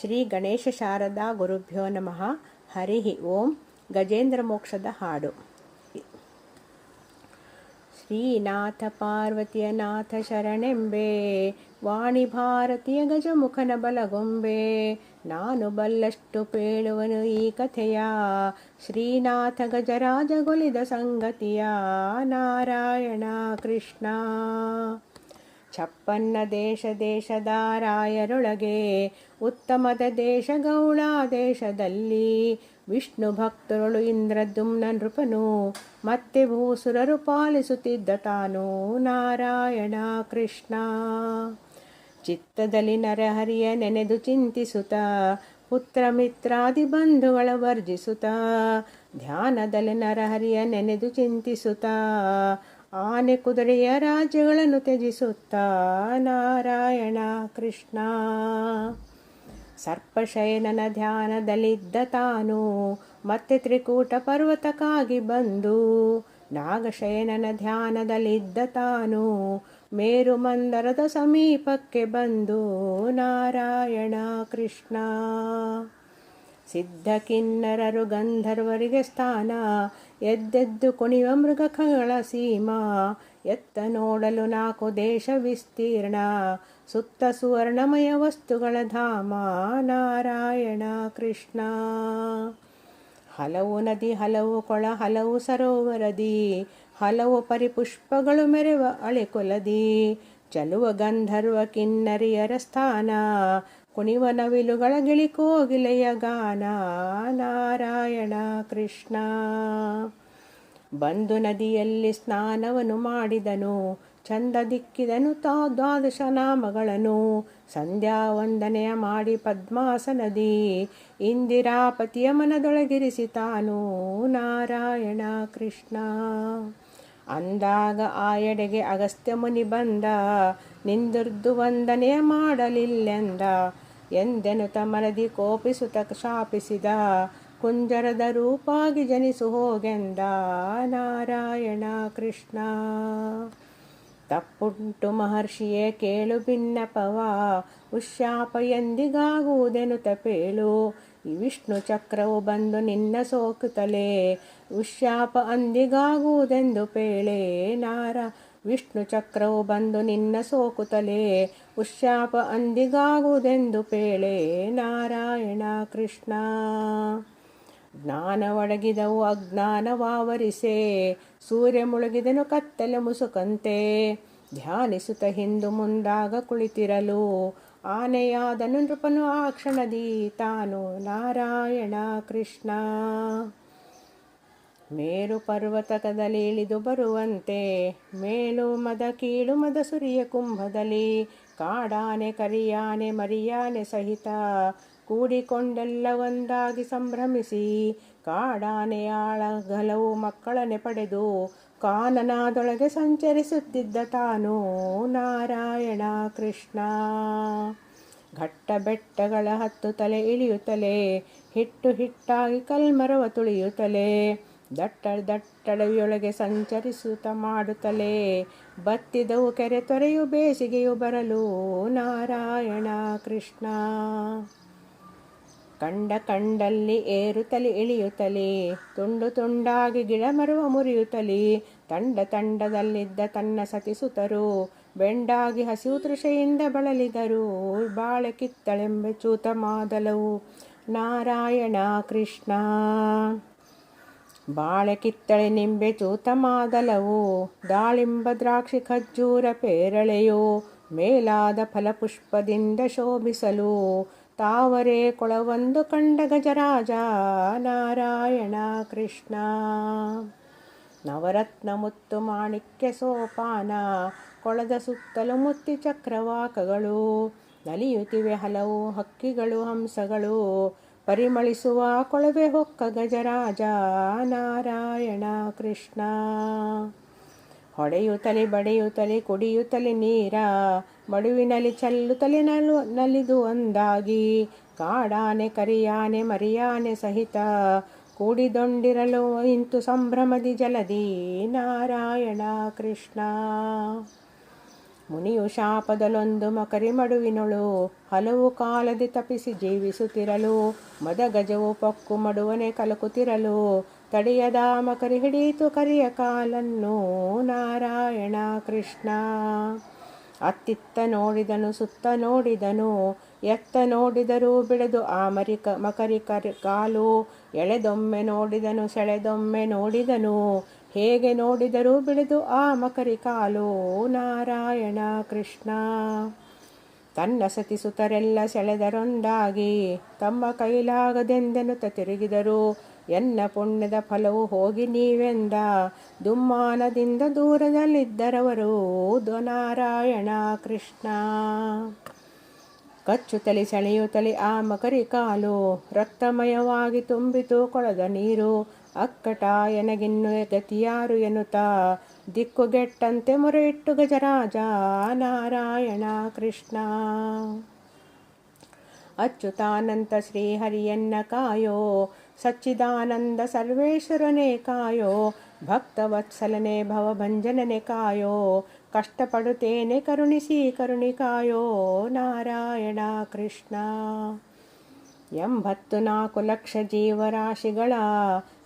ಶ್ರೀ ಗಣೇಶ ಶಾರದಾ ಗುರುಭ್ಯೋ ನಮಃ. ಹರಿ ಓಂ. ಗಜೇಂದ್ರ ಮೋಕ್ಷದ ಹಾಡು. ಶ್ರೀನಾಥ ಪಾರ್ವತಿಯ ನಾಥ ಶರಣೆಂಬೆ, ವಾಣಿ ಭಾರತೀಯ ಗಜಮುಖನ ಬಲಗೊಂಬೆ, ನಾನು ಬಲ್ಲಷ್ಟು ಪೇಳುವನು ಈ ಕಥೆಯ. ಶ್ರೀನಾಥ ಗಜರಾಜ ಗೊಲಿದ ಸಂಗತಿಯ ನಾರಾಯಣ ಕೃಷ್ಣ. ಛಪ್ಪನ್ನ ದೇಶ ದೇಶದ ರಾಯರೊಳಗೆ ಉತ್ತಮದ ದೇಶ ಗೌಳ ದೇಶದಲ್ಲಿ. ವಿಷ್ಣು ಭಕ್ತರುಳು ಇಂದ್ರದುಮ್ನ ನೃಪನು, ಮತ್ತೆ ಭೂಸುರರು ಪಾಲಿಸುತ್ತಿದ್ದ ತಾನು ನಾರಾಯಣ ಕೃಷ್ಣ. ಚಿತ್ತದಲ್ಲಿ ನರಹರಿಯ ನೆನೆದು ಚಿಂತಿಸುತ್ತ, ಪುತ್ರ ಮಿತ್ರಾದಿ ಬಂಧುಗಳ ವರ್ಜಿಸುತ್ತ, ಧ್ಯಾನದಲ್ಲಿ ನರಹರಿಯ ನೆನೆದು ಚಿಂತಿಸುತ್ತ ಆನೆ ಕುದುರೆಯ ರಾಜ್ಯಗಳನ್ನು ತ್ಯಜಿಸುತ್ತಾ ನಾರಾಯಣ ಕೃಷ್ಣ. ಸರ್ಪಶಯನನ ಧ್ಯಾನದಲ್ಲಿದ್ದ ತಾನು ಮತ್ತೆ ತ್ರಿಕೂಟ ಪರ್ವತಕ್ಕಾಗಿ ಬಂದು ನಾಗಶಯನನ ಧ್ಯಾನದಲ್ಲಿದ್ದ ತಾನು ಮೇರು ಮಂದರದ ಸಮೀಪಕ್ಕೆ ಬಂದು ನಾರಾಯಣ ಕೃಷ್ಣ. ಸಿದ್ಧ ಕಿನ್ನರರು ಗಂಧರ್ವರಿಗೆ ಸ್ಥಾನ ಎದ್ದೆದ್ದು ಕುಣಿವ ಮೃಗಖಗಳ ಸೀಮಾ, ಎತ್ತ ನೋಡಲು ನಾಲ್ಕು ದೇಶ ವಿಸ್ತೀರ್ಣ, ಸುತ್ತ ಸುವರ್ಣಮಯ ವಸ್ತುಗಳ ಧಾಮ, ನಾರಾಯಣ ಕೃಷ್ಣ. ಹಲವು ನದಿ, ಹಲವು ಕೊಳ, ಹಲವು ಸರೋವರದಿ, ಹಲವು ಪರಿಪುಷ್ಪಗಳು ಮೆರೆವ ಅಳೆಕೊಲದಿ, ಚಲುವ ಗಂಧರ್ವ ಕಿನ್ನರಿಯರ ಸ್ಥಾನ ಕುಣಿವ ನವಿಲುಗಳ ಗಿಳಿಕೋಗಿಲೆಯ ಗಾನ. ನಾರಾಯಣ ಕೃಷ್ಣ. ಬಂದು ನದಿಯಲ್ಲಿ ಸ್ನಾನವನ್ನು ಮಾಡಿದನು. ಚಂದ ದಿಕ್ಕಿದನು ತಾ ದ್ವಾದಶ ನಾಮಗಳನ್ನು ಸಂಧ್ಯಾ ವಂದನೆಯ ಮಾಡಿ ಪದ್ಮಾಸನದಿ. ಇಂದಿರಾಪತಿಯ ಮನದೊಳಗಿರಿಸಿ ತಾನು. ನಾರಾಯಣ ಕೃಷ್ಣ. ಅಂದಾಗ ಆ ಎಡೆಗೆ ಅಗಸ್ತ್ಯ ಮುನಿ ಬಂದ. ನಿಂದಿರ್ದು ವಂದನೆಯ ಮಾಡಲಿಲ್ಲೆಂದ. ಎಂದೆನುತ ತಮ್ಮನದಿ ಕೋಪಿಸುತ್ತ ಶಾಪಿಸಿದ ಕುಂಜರದ ರೂಪಾಗಿ ಜನಿಸು ಹೋಗೆಂದ ನಾರಾಯಣ ಕೃಷ್ಣ. ತಪ್ಪುಂಟು ಮಹರ್ಷಿಯೇ, ಕೇಳು ಭಿನ್ನಪವ ಉಶ್ಯಾಪ ಎಂದಿಗಾಗುವುದೆನು ತಪೇಳು. ವಿಷ್ಣು ಚಕ್ರವು ಬಂದು ನಿನ್ನ ಸೋಕುತ್ತಲೇ ಉಶ್ಯಾಪ ಅಂದಿಗಾಗುವುದೆಂದು ಪೇಳೆ ನಾರ ವಿಷ್ಣು ಚಕ್ರವು ಬಂದು ನಿನ್ನ ಸೋಕುತ್ತಲೇ ಉಶ್ಯಾಪ ಅಂದಿಗಾಗುವುದೆಂದು ಪೇಳೆ, ನಾರಾಯಣ ಕೃಷ್ಣ. ಜ್ಞಾನ ಒಡಗಿದವು ಅಜ್ಞಾನವಾವರಿಸೆ ಸೂರ್ಯ ಮುಳುಗಿದನು ಕತ್ತಲೆ ಮುಸುಕಂತೆ. ಧ್ಯಾನಿಸುತ್ತ ಹಿಂದು ಮುಂದಾಗ ಕುಳಿತಿರಲು, ಆನೆಯಾದನು ನೃಪನು ಆ ಕ್ಷಣದಿ, ತಾನು ನಾರಾಯಣ ಕೃಷ್ಣ. ಮೇರು ಪರ್ವತಕದಲ್ಲಿ ಇಳಿದು ಬರುವಂತೆ, ಮೇಲು ಮದ ಕೀಳು ಮದ ಸುರಿಯ ಕುಂಭದಲ್ಲಿ, ಕಾಡಾನೆ ಕರಿಯಾನೆ ಮರಿಯಾನೆ ಸಹಿತ ಕೂಡಿಕೊಂಡೆಲ್ಲ ಒಂದಾಗಿ ಸಂಭ್ರಮಿಸಿ ಕಾಡಾನೆಯಾಳಗಲವು ಮಕ್ಕಳನ್ನೇ ಪಡೆದು ಕಾನನಾದೊಳಗೆ ಸಂಚರಿಸುತ್ತಿದ್ದ ತಾನು ನಾರಾಯಣ ಕೃಷ್ಣ. ಘಟ್ಟ ಬೆಟ್ಟಗಳ ಹತ್ತು ತಲೆ ಇಳಿಯುತ್ತಲೇ, ಹಿಟ್ಟು ಹಿಟ್ಟಾಗಿ ಕಲ್ಮರವ ತುಳಿಯುತ್ತಲೇ ದಟ್ಟ ದಟ್ಟಡವಿಯೊಳಗೆ ಸಂಚರಿಸುತ್ತ ಮಾಡುತ್ತಲೇ ಬತ್ತಿದವು ಕೆರೆ ತೊರೆಯು ಬೇಸಿಗೆಯು ಬರಲು. ನಾರಾಯಣ ಕೃಷ್ಣ. ಕಂಡ ಕಂಡಲ್ಲಿ ಏರುತ್ತಲೇ ಇಳಿಯುತ್ತಲೇ, ತುಂಡು ತುಂಡಾಗಿ ಗಿಡ ಮರುವ ಮುರಿಯುತ್ತಲೇ, ತಂಡ ತಂಡದಲ್ಲಿದ್ದ ತನ್ನ ಸತಿಸುತರು ಬೆಂಡಾಗಿ ಹಸಿವು ತೃಷೆಯಿಂದ ಬಳಲಿದರು. ಬಾಳೆ ಕಿತ್ತಳೆಂಬೆ ಚೂತ ಮಾದಲವು ನಾರಾಯಣ ಕೃಷ್ಣ. ಬಾಳೆ ಕಿತ್ತಳೆ ನಿಂಬೆ ತೂತ ಮಾದಲವು ದಾಳಿಂಬ ದ್ರಾಕ್ಷಿ ಖಜ್ಜೂರ ಪೇರಳೆಯೋ, ಮೇಲಾದ ಫಲಪುಷ್ಪದಿಂದ ಶೋಭಿಸಲು, ತಾವರೆ ಕೊಳವೊಂದು ಕಂಡ ಗಜರಾಜ ನಾರಾಯಣ ಕೃಷ್ಣ. ನವರತ್ನ ಮುತ್ತು ಮಾಣಿಕ್ಯ ಸೋಪಾನ, ಕೊಳದ ಸುತ್ತಲೂ ಮುತ್ತಿ ಚಕ್ರವಾಕಗಳು, ನಲಿಯುತ್ತಿವೆ ಹಲವು ಹಕ್ಕಿಗಳು, ಹಂಸಗಳು ಪರಿಮಳಿಸುವ ಕೊಳವೆ ಹೊಕ್ಕ ಗಜರಾಜ, ನಾರಾಯಣ ಕೃಷ್ಣ. ಹೊಡೆಯುತ್ತಲೆ ಬಡೆಯುತ್ತಲೆ ಕುಡಿಯುತ್ತಲೆ ನೀರ, ಮಡುವಿನಲ್ಲಿ ಚಲ್ಲುತ್ತಲೇ ನಲು, ನಲಿದು ಒಂದಾಗಿ. ಕಾಡಾನೆ ಕರಿಯಾನೆ ಮರಿಯಾನೆ ಸಹಿತ, ಕೂಡಿದೊಂಡಿರಲು ಇಂತು ಸಂಭ್ರಮದಿ ಜಲದಿ. ನಾರಾಯಣ ಕೃಷ್ಣ. ಮುನಿಯು ಶಾಪದಲ್ಲೊಂದು ಮಕರಿ ಮಡುವಿನೊಳು. ಹಲವು ಕಾಲದಿ ತಪಿಸಿ ಜೀವಿಸುತ್ತಿರಲು, ಮದಗಜವು ಪಕ್ಕು ಮಡುವನೆ ಕಲಕುತ್ತಿರಲು, ತಡೆಯದ ಮಕರಿ ಹಿಡಿಯಿತು ಕರಿಯ ಕಾಲನ್ನು. ನಾರಾಯಣ ಕೃಷ್ಣ. ಅತ್ತಿತ್ತ ನೋಡಿದನು, ಸುತ್ತ ನೋಡಿದನು, ಎತ್ತ ನೋಡಿದರೂ ಬಿಡದು ಆ ಮರಿ ಮಕರಿ ಕರಿ ಕಾಲು, ಎಳೆದೊಮ್ಮೆ ನೋಡಿದನು, ಸೆಳೆದೊಮ್ಮೆ ನೋಡಿದನು. ಹೇಗೆ ನೋಡಿದರೂ ಬಿಡದು ಆ ಮಕರಿ ಕಾಲು, ನಾರಾಯಣ ಕೃಷ್ಣ. ತನ್ನ ಸತಿಸುತರೆಲ್ಲ ಸೆಳೆದರೊಂದಾಗಿ ತಮ್ಮ ಕೈಲಾಗದೆಂದೆನುತ ತಿರುಗಿದರು. ಎನ್ನ ಪುಣ್ಯದ ಫಲವು ಹೋಗಿ ನೀವೆಂದ ದುಮ್ಮಾನದಿಂದ ದೂರದಲ್ಲಿದ್ದರವರು ನಾರಾಯಣ ಕೃಷ್ಣ. ಕಚ್ಚುತ್ತಲಿ ಸೆಳೆಯುತ್ತಲಿ ಆ ಮಕರಿ ಕಾಲು ರಕ್ತಮಯವಾಗಿ ತುಂಬಿತು, ಕೊಳದ ನೀರು ಅಕ್ಕಟ ಎನಗಿನ್ನು ಗತಿಯಾರು ಎನ್ನುತ್ತಾ, ದಿಕ್ಕುಗೆಟ್ಟಂತೆ ಮೊರೆಯಿಟ್ಟು ಗಜರಾಜ ನಾರಾಯಣ ಕೃಷ್ಣ. ಅಚ್ಯುತಾನಂತ ಶ್ರೀಹರಿಯನ್ನ ಕಾಯೋ, ಸಚ್ಚಿದಾನಂದ ಸರ್ವೇಶ್ವರನೇ ಕಾಯೋ, ಭಕ್ತವತ್ಸಲನೆ ಭವಭಂಜನನೆ ಕಾಯೋ, ಕಷ್ಟಪಡುತ್ತೇನೆ ಕರುಣಿಸಿ ಕರುಣಿಕಾಯೋ ನಾರಾಯಣ ಕೃಷ್ಣ. ಎಂಬತ್ತು ನಾಲ್ಕು ಲಕ್ಷ ಜೀವರಾಶಿಗಳ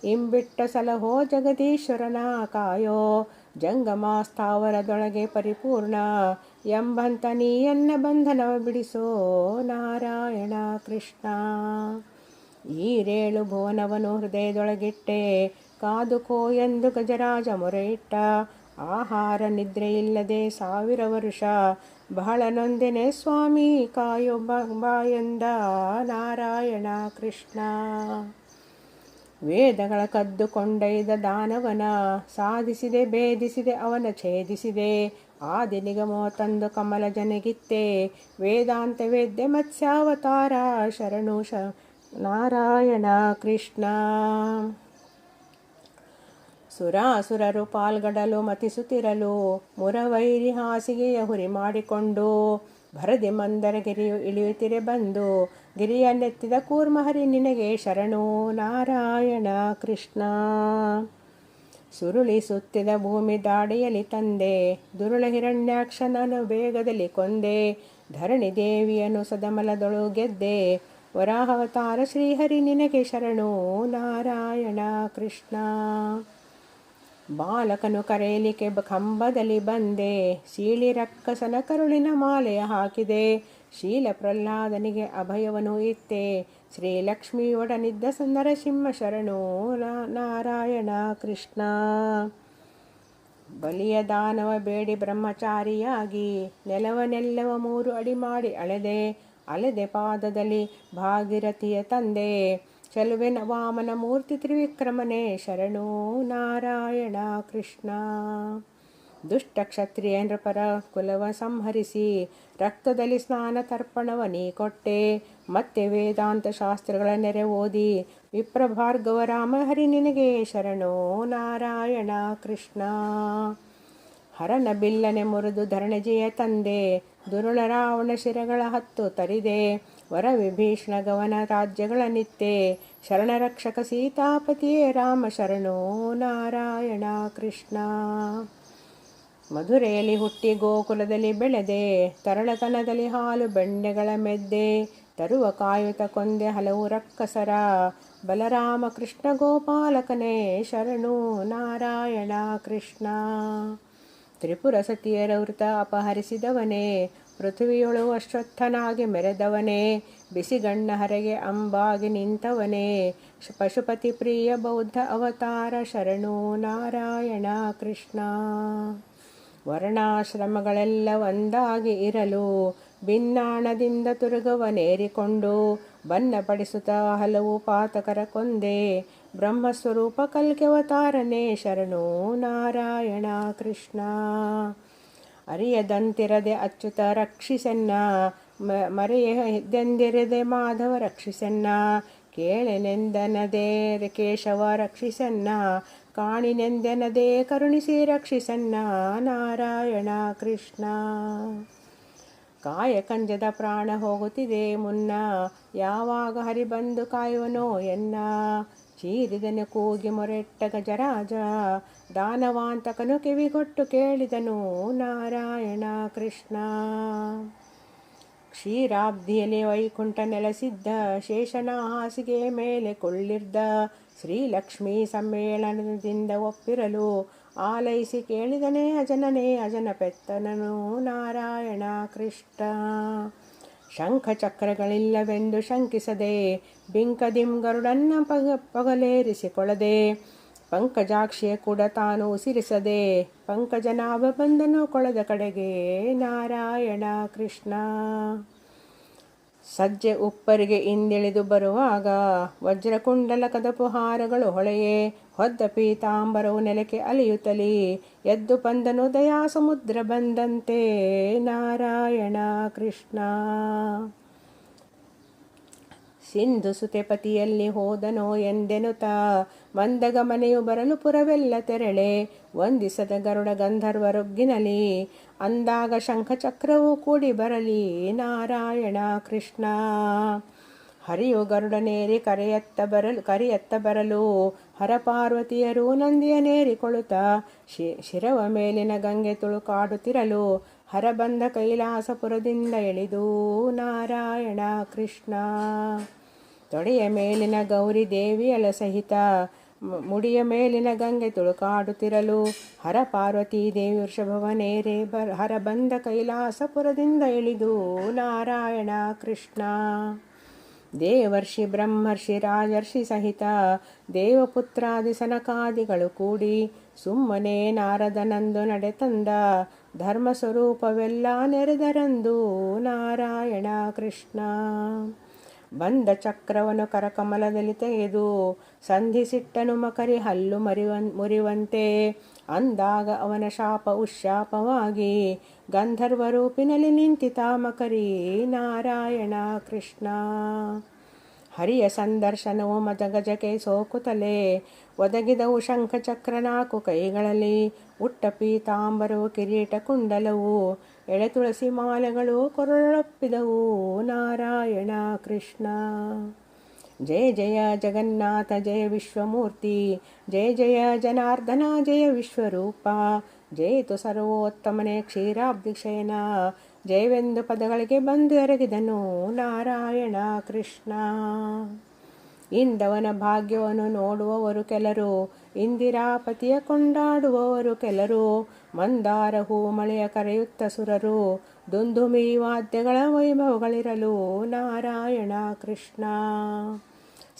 ಇಂಬಿಟ್ಟ ಸಲಹೋ ಜಗದೀಶ್ವರನ ಕಾಯೋ ಜಂಗಮಾಸ್ಥಾವರದೊಳಗೆ ಪರಿಪೂರ್ಣ ಎಂಬಂತ ನೀಯನ್ನ ಬಂಧನವ ಬಿಡಿಸೋ ನಾರಾಯಣ ಕೃಷ್ಣ. ಈರೇಳು ಭುವನವನು ಹೃದಯದೊಳಗಿಟ್ಟೆ ಕಾದುಕೋ ಎಂದು ಗಜರಾಜ ಮೊರೆಯಿಟ್ಟ, ಆಹಾರ ನಿದ್ರೆಯಿಲ್ಲದೆ ಸಾವಿರ ವರುಷ ಬಹಳ ನೊಂದೆನೆ ಸ್ವಾಮಿ, ಕಾಯೋ ಬಾಯಂದ ನಾರಾಯಣ ಕೃಷ್ಣ. ವೇದಗಳ ಕದ್ದು ಕೊಂಡೊಯ್ದ ದಾನವನ, ಸಾಧಿಸಿದೆ, ಭೇದಿಸಿದೆ, ಅವನ ಛೇದಿಸಿದೆ. ಆದಿ ನಿಗಮೋ ತಂದು ಕಮಲ ಜನಗಿತ್ತೆ. ವೇದಾಂತ ವೇದ್ಯ ಮತ್ಸ್ಯಾವತಾರ, ಶರಣು ಶ ನಾರಾಯಣ ಕೃಷ್ಣ. ಸುರಾಸುರರು ಪಾಲ್ಗಡಲು ಮತಿಸುತ್ತಿರಲು ಮುರವೈರಿ ಹಾಸಿಗೆಯ ಹುರಿ ಮಾಡಿಕೊಂಡು ಭರದಿ ಮಂದರ ಗಿರಿಯು ಇಳಿಯುತ್ತಿರೆ ಬಂದು ಗಿರಿಯನ್ನೆತ್ತಿದ ಕೂರ್ಮಹರಿ ನಿನಗೆ ಶರಣು ನಾರಾಯಣ ಕೃಷ್ಣ. ಸುರುಳಿ ಸುತ್ತಿದ ಭೂಮಿ ದಾಡಿಯಲಿ ತಂದೆ, ದುರುಳ ಹಿರಣ್ಯಾಕ್ಷನನು ಬೇಗದಲ್ಲಿ ಕೊಂದೆ, ಧರಣಿ ದೇವಿಯನ್ನು ಸದಮಲದೊಳು ಗೆದ್ದೆ, ವರಾಹವತಾರ ಶ್ರೀಹರಿ ನಿನಗೆ ಶರಣು ನಾರಾಯಣ ಕೃಷ್ಣ. ಬಾಲಕನು ಕರೆಯಲಿಕ್ಕೆ ಕಂಬದಲ್ಲಿ ಬಂದೆ. ಸೀಳಿ ರಕ್ಕಸನ ಕರುಳಿನ ಮಾಲೆಯ ಹಾಕಿದೆ. ಶೀಲ ಪ್ರಹ್ಲಾದನಿಗೆ ಅಭಯವನು ಇತ್ತೆ. ಶ್ರೀಲಕ್ಷ್ಮಿಯೊಡನಿದ್ದ ನರಸಿಂಹ ಶರಣು. ನಾರಾಯಣ ಕೃಷ್ಣ. ಬಲಿಯ ದಾನವ ಬೇಡಿ ಬ್ರಹ್ಮಚಾರಿಯಾಗಿ. ನೆಲವನೆಲ್ಲವ ಮೂರು ಅಡಿ ಮಾಡಿ ಅಳೆದೆ. ಅಲೆದೆ ಪಾದದಲ್ಲಿ ಭಾಗಿರಥಿಯ ತಂದೆ. ಚೆಲುವೆನ ನವಾಮನ ಮೂರ್ತಿ ತ್ರಿವಿಕ್ರಮನೇ ಶರಣೋ ನಾರಾಯಣ ಕೃಷ್ಣ. ದುಷ್ಟ ಕ್ಷತ್ರಿಯ ನೃಪರ ಕುಲವ ಸಂಹರಿಸಿ, ರಕ್ತದಲ್ಲಿ ಸ್ನಾನ ತರ್ಪಣವ ನೀ ಕೊಟ್ಟೆ. ಮತ್ತೆ ವೇದಾಂತ ಶಾಸ್ತ್ರಗಳ ನೆರೆ ಓದಿ, ವಿಪ್ರಭಾರ್ಗವ ರಾಮಹರಿ ನಿನಗೆ ಶರಣೋ ನಾರಾಯಣ ಕೃಷ್ಣ. ಹರನ ಬಿಲ್ಲನೆ ಮುರಿದು ಧರಣಜಿಯ ತಂದೆ, ದುರುಳ ರಾವಣ ಶಿರಗಳ ಹತ್ತು ತರಿದೆ. ವರ ವಿಭೀಷಣ ಗವನ ರಾಜ್ಯಗಳ ನಿತ್ಯ ಶರಣರಕ್ಷಕ ಸೀತಾಪತಿಯೇ ರಾಮ ಶರಣೋ ನಾರಾಯಣ ಕೃಷ್ಣ. ಮಧುರೆಯಲ್ಲಿ ಹುಟ್ಟಿ ಗೋಕುಲದಲ್ಲಿ ಬೆಳೆದೆ, ತರಳತನದಲ್ಲಿ ಹಾಲು ಬೆಣ್ಣೆಗಳ ಮೆದ್ದೆ, ತರುವ ಕಾಯುತ ಕೊಂದೆ ಹಲವು ರಕ್ಕಸರ, ಬಲರಾಮ ಕೃಷ್ಣ ಗೋಪಾಲಕನೇ ಶರಣು ನಾರಾಯಣ ಕೃಷ್ಣ. ತ್ರಿಪುರ ಸತಿಯರ ವೃತ ಅಪಹರಿಸಿದವನೇ ಪೃಥ್ವಿಯೊಳು ಅಶ್ವತ್ಥನಾಗಿ ಮೆರೆದವನೇ, ಬಿಸಿಗಣ್ಣ ಹರೆಗೆ ಅಂಬಾಗಿ ನಿಂತವನೇ. ಪಶುಪತಿ ಪ್ರಿಯ ಬೌದ್ಧ ಅವತಾರ ಶರಣು ನಾರಾಯಣ ಕೃಷ್ಣ. ವರ್ಣಾಶ್ರಮಗಳೆಲ್ಲ ಒಂದಾಗಿ ಇರಲು ಭಿನ್ನಾಣದಿಂದ ತುರುಗವನೇರಿಕೊಂಡು ಬನ್ನಪಡಿಸುತ್ತಾ ಹಲವು ಪಾತಕರ ಕೊಂದೆ. ಬ್ರಹ್ಮಸ್ವರೂಪ ಕಲ್ಕೆವತಾರನೇ ಶರಣು ನಾರಾಯಣ ಕೃಷ್ಣ. ಅರಿಯದಂತಿರದೆ ಅಚ್ಯುತ ರಕ್ಷಿಸನ್ನ. ಮರೆಯದೆಂದಿರದೆ ಮಾಧವ ರಕ್ಷಿಸನ್ನ. ಕೇಳೆನೆಂದನದೇ ಕೇಶವ ರಕ್ಷಿಸನ್ನ. ಕಾಣಿನೆಂದೆನದೇ ಕರುಣಿಸಿ ರಕ್ಷಿಸನ್ನ. ನಾರಾಯಣ ಕೃಷ್ಣ. ಕಾಯ ಕಂಜದ ಪ್ರಾಣ ಹೋಗುತ್ತಿದೆ ಮುನ್ನ. ಯಾವಾಗ ಹರಿ ಬಂದು ಕಾಯುವನೋ ಎನ್ನ. ಚೀರಿದನು ಕೂಗಿ ಮೊರೆಟ್ಟ ಗಜರಾಜ ದಾನವಾಂತಕನು ಕಿವಿಗೊಟ್ಟು ಕೇಳಿದನು, ನಾರಾಯಣ ಕೃಷ್ಣ. ಕ್ಷೀರಾಬ್ಧಿಯಲ್ಲಿ ವೈಕುಂಠ ನೆಲೆಸಿದ್ದ, ಶೇಷನ ಹಾಸಿಗೆ ಮೇಲೆ ಕೊಳ್ಳಿರ್ದ, ಶ್ರೀಲಕ್ಷ್ಮೀ ಸಮ್ಮೇಳನದಿಂದ ಒಪ್ಪಿರಲು ಆಲೈಸಿ ಕೇಳಿದನೇ ಅಜನನೇ, ಅಜನ ಪೆತ್ತನನು ನಾರಾಯಣ ಕೃಷ್ಣ. ಶಂಖಚಕ್ರಗಳಿಲ್ಲವೆಂದು ಶಂಕಿಸದೆ ಬಿಂಕದಿಂ ಗರುಡನ್ನ ಪಗ ಪಗಲೇರಿಸಿಕೊಳ್ಳದೆ ಪಂಕಜಾಕ್ಷಿಯ ಕೂಡ ತಾನು ಉಸಿರಿಸದೆ ಪಂಕಜನಾಭ ಬಂದನು ಕೊಳದ ಕಡೆಗೆ, ನಾರಾಯಣ ಕೃಷ್ಣ. ಸಜ್ಜೆ ಉಪ್ಪರಿಗೆ ಹಿಂದಿಳಿದು ಬರುವಾಗ ವಜ್ರಕುಂಡಲ ಕದಪು ಹಾರಗಳು ಹೊಳೆಯೇ, ಹೊದ್ದ ಪೀತಾಂಬರವು ನೆಲಕ್ಕೆ ಅಲಿಯುತ್ತಲಿ, ಎದ್ದು ಬಂದನು ದಯಾ ಸಮುದ್ರ ಬಂದಂತೆ, ನಾರಾಯಣ ಕೃಷ್ಣ. ಸಿಂಧು ಸುತೆಪತಿಯಲ್ಲಿ ಹೋದನೋ ಎಂದೆನುತ ಮಂದಗ ಮನೆಯು ಬರಲು ಪುರವೆಲ್ಲ ತೆರಳೆ. ವಂದಿಸದ ಗರುಡ ಗಂಧರ್ವರೊಗ್ಗಿನಲಿ ಅಂದಾಗ ಶಂಖಚಕ್ರವೂ ಕೂಡಿ ಬರಲಿ. ನಾರಾಯಣ ಕೃಷ್ಣ. ಹರಿಯು ಗರುಡನೇರಿ ಕರೆಯತ್ತ ಬರಲು ಕರೆಯತ್ತ ಬರಲು. ಹರಪಾರ್ವತಿಯರು ನಂದಿಯನೇರಿಕೊಳ್ಳುತ್ತ ಶಿ, ಶಿರವ ಮೇಲಿನ ಗಂಗೆ ತುಳುಕಾಡುತ್ತಿರಲು ಹರ ಬಂದ ಕೈಲಾಸಪುರದಿಂದ ಎಳಿದು ನಾರಾಯಣ ಕೃಷ್ಣ. ತೊಡೆಯ ಮೇಲಿನ ಗೌರಿ ದೇವಿಯಳ ಸಹಿತ ಮುಡಿಯ ಮೇಲಿನ ಗಂಗೆ ತುಳುಕಾಡುತ್ತಿರಲು, ಹರ ಪಾರ್ವತಿ ದೇವಿ ವೃಷಭವನೇರೆ ಬ, ಹರ ಬಂದ ಕೈಲಾಸಪುರದಿಂದ ಇಳಿದು ನಾರಾಯಣ ಕೃಷ್ಣ. ದೇವರ್ಷಿ, ಬ್ರಹ್ಮರ್ಷಿ, ರಾಜರ್ಷಿ ಸಹಿತ ದೇವಪುತ್ರಾದಿ ಸನಕಾದಿಗಳು ಕೂಡಿ ಸುಮ್ಮನೆ ನಾರದನಂದು ನಡೆತಂದ ಧರ್ಮ ಸ್ವರೂಪವೆಲ್ಲ ನೆರೆದರಂದು ನಾರಾಯಣ ಕೃಷ್ಣ. ಬಂದ ಚಕ್ರವನ್ನು ಕರಕಮಲದಲ್ಲಿ ತೆಗೆದು, ಸಂಧಿಸಿಟ್ಟನು ಮಕರಿ ಹಲ್ಲು ಮರಿವನ್, ಮುರಿವಂತೆ. ಅಂದಾಗ ಅವನ ಶಾಪ ಉಶಾಪವಾಗಿ ಗಂಧರ್ವ ರೂಪಿನಲ್ಲಿ ನಿಂತಿತ ಮಕರಿ ನಾರಾಯಣ ಕೃಷ್ಣ. ಹರಿಯ ಸಂದರ್ಶನವು ಮದಗಜಕ್ಕೆ ಸೋಕುತಲೆ ಒದಗಿದವು ಶಂಖಚಕ್ರ ನಾಲ್ಕು ಕೈಗಳಲ್ಲಿ. ಉಟ್ಟ ಪೀತಾಂಬರವು ಕಿರೀಟ ಕುಂಡಲವು ಎಳೆ ತುಳಸಿ ಮಾಲೆಗಳು ಕೊರಳೊಪ್ಪಿದವು. ನಾರಾಯಣ ಕೃಷ್ಣ. ಜಯ ಜಯ ಜಗನ್ನಾಥ, ಜಯ ವಿಶ್ವಮೂರ್ತಿ. ಜಯ ಜಯ ಜನಾರ್ದನ, ಜಯ ವಿಶ್ವರೂಪ. ಜಯಿತು ಸರ್ವೋತ್ತಮನೆ ಕ್ಷೀರಾಬ್ದಿಕ್ಷಯನ ಜಯವೆಂದು ಪದಗಳಿಗೆ ಬಂದು ಎರಗಿದನು ನಾರಾಯಣ ಕೃಷ್ಣ. ಇಂದವನ ಭಾಗ್ಯವನ್ನು ನೋಡುವವರು ಕೆಲರು, ಇಂದಿರಾಪತಿಯ ಕೊಂಡಾಡುವವರು ಕೆಲರು, ಮಂದಾರ ಹೂ ಮಳೆಯ ಕರೆಯುತ್ತ ಸುರರು, ದುಂದುಮಿ ವಾದ್ಯಗಳ ವೈಭವಗಳಿರಲು ನಾರಾಯಣ ಕೃಷ್ಣ.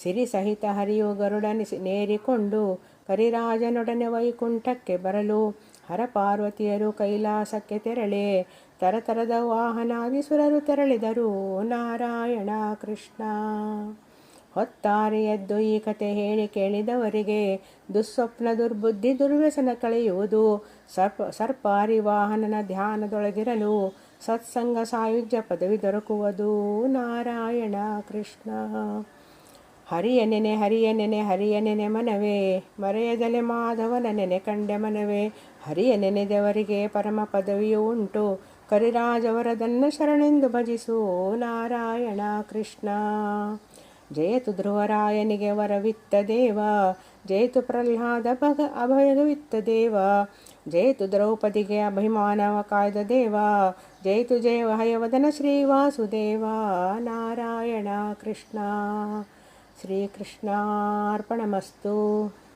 ಸಿರಿ ಸಹಿತ ಹರಿಯು ಗರುಡನಿ ನೇರಿಕೊಂಡು ಕರಿರಾಜನೊಡನೆ ವೈಕುಂಠಕ್ಕೆ ಬರಲು ಹರ ಪಾರ್ವತಿಯರು ಕೈಲಾಸಕ್ಕೆ ತೆರಳೆ, ತರತರದ ವಾಹನಾದಿ ಸುರರು ತೆರಳಿದರು ನಾರಾಯಣ ಕೃಷ್ಣ. ಹೊತ್ತಾರೆ ಎದ್ದು ಈ ಕತೆ ಹೇಳಿ ಕೇಳಿದವರಿಗೆ ದುಸ್ವಪ್ನ ದುರ್ಬುದ್ಧಿ ದುರ್ವ್ಯಸನ ಕಳೆಯುವುದು. ಸರ್ಪ, ಸರ್ಪಾರಿ ವಾಹನನ ಧ್ಯಾನದೊಳಗಿರಲು ಸತ್ಸಂಗ ಸಾಯುಜ್ಯ ಪದವಿ ದೊರಕುವುದು. ನಾರಾಯಣ ಕೃಷ್ಣ. ಹರಿಯ ನೆನೆ ಹರಿಯ ನೆನೆ ಹರಿಯ ನೆನೆ ಮನವೇ. ಮರೆಯದಲೆ ಮಾಧವನ ನೆನೆ ಕಂಡೆ ಮನವೇ. ಹರಿಯ ನೆನೆದವರಿಗೆ ಪರಮ ಪದವಿಯು ಉಂಟು. ಕರಿರಾಜವರದನ್ನು ಶರಣೆಂದು ಭಜಿಸು. ನಾರಾಯಣ ಕೃಷ್ಣ. ಜಯತು ಧ್ರುವರಾಯನಿಗೆ ವರವಿತ್ತ ದೇವ ಜಯತು ಪ್ರಹ್ಲಾದ ಭಗ ಅಭಯವಿತ್ತ ದೇವ ಜಯತು ದ್ರೌಪದಿಗೆ ಅಭಿಮಾನವ ಕಾಯ್ದ ದೇವ ಜಯತು ಜಯ ಹಯವದನ ಶ್ರೀ ವಾಸುದೇವ ನಾರಾಯಣ ಕೃಷ್ಣ. ಶ್ರೀಕೃಷ್ಣಾರ್ಪಣಮಸ್ತು.